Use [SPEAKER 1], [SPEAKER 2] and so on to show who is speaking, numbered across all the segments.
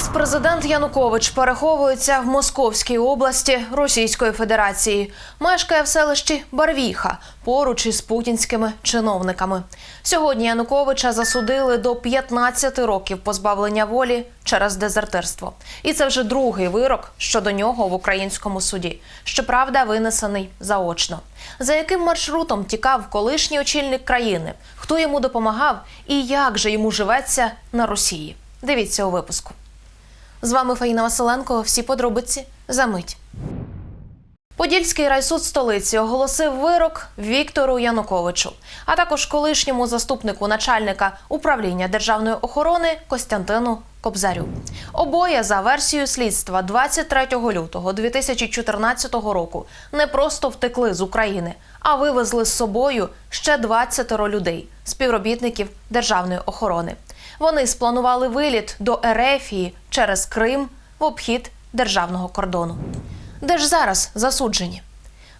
[SPEAKER 1] Екс-президент Янукович переховується в Московській області Російської Федерації. Мешкає в селищі Барвіха поруч із путінськими чиновниками. Сьогодні Януковича засудили до 15 років позбавлення волі через дезертирство. І це вже другий вирок щодо нього в українському суді. Щоправда, винесений заочно. За яким маршрутом тікав колишній очільник країни, хто йому допомагав і як же йому живеться на Росії? Дивіться у випуску. З вами Фаїна Василенко. Всі подробиці за мить. Подільський райсуд столиці оголосив вирок Віктору Януковичу, а також колишньому заступнику начальника управління державної охорони Костянтину Кобзарю. Обоє за версією слідства 23 лютого 2014 року не просто втекли з України, а вивезли з собою ще 20 людей, співробітників державної охорони. Вони спланували виліт до Ерефії через Крим в обхід державного кордону. Де ж зараз засуджені?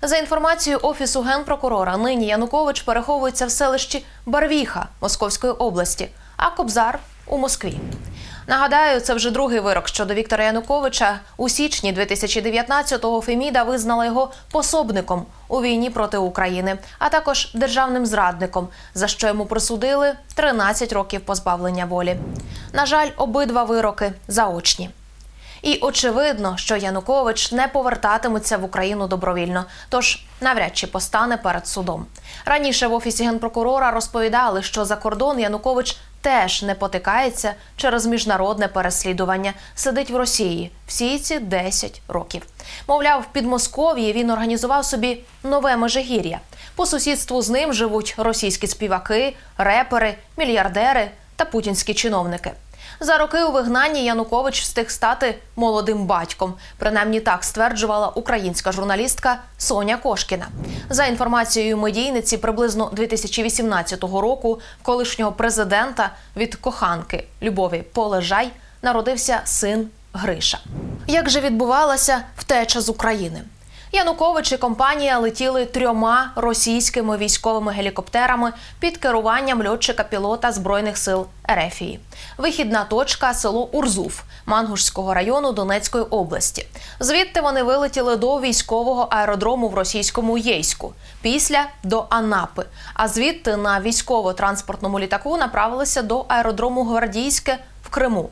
[SPEAKER 1] За інформацією офісу генпрокурора, нині Янукович переховується в селищі Барвіха Московської області, а Кобзар у Москві. Нагадаю, це вже другий вирок щодо Віктора Януковича. У січні 2019-го Феміда визнала його пособником у війні проти України, а також державним зрадником, за що йому присудили 13 років позбавлення волі. На жаль, обидва вироки заочні. І очевидно, що Янукович не повертатиметься в Україну добровільно, тож навряд чи постане перед судом. Раніше в офісі генпрокурора розповідали, що за кордон Янукович теж не потикається через міжнародне переслідування, сидить в Росії всі ці 10 років. Мовляв, в Підмосков'ї він організував собі нове межигір'я. По сусідству з ним живуть російські співаки, репери, мільярдери та путінські чиновники. За роки у вигнанні Янукович встиг стати молодим батьком. Принаймні так стверджувала українська журналістка Соня Кошкіна. За інформацією медійниці, приблизно 2018 року колишнього президента від коханки Любові Полежай народився син Гриша. Як же відбувалася втеча з України? Янукович і компанія летіли трьома російськими військовими гелікоптерами під керуванням льотчика-пілота збройних сил Ерефії. Вихідна точка село Урзуф Мангушського району Донецької області. Звідти вони вилетіли до військового аеродрому в російському Єйську, після до Анапи. А звідти на військово-транспортному літаку направилися до аеродрому Гвардійське в Криму.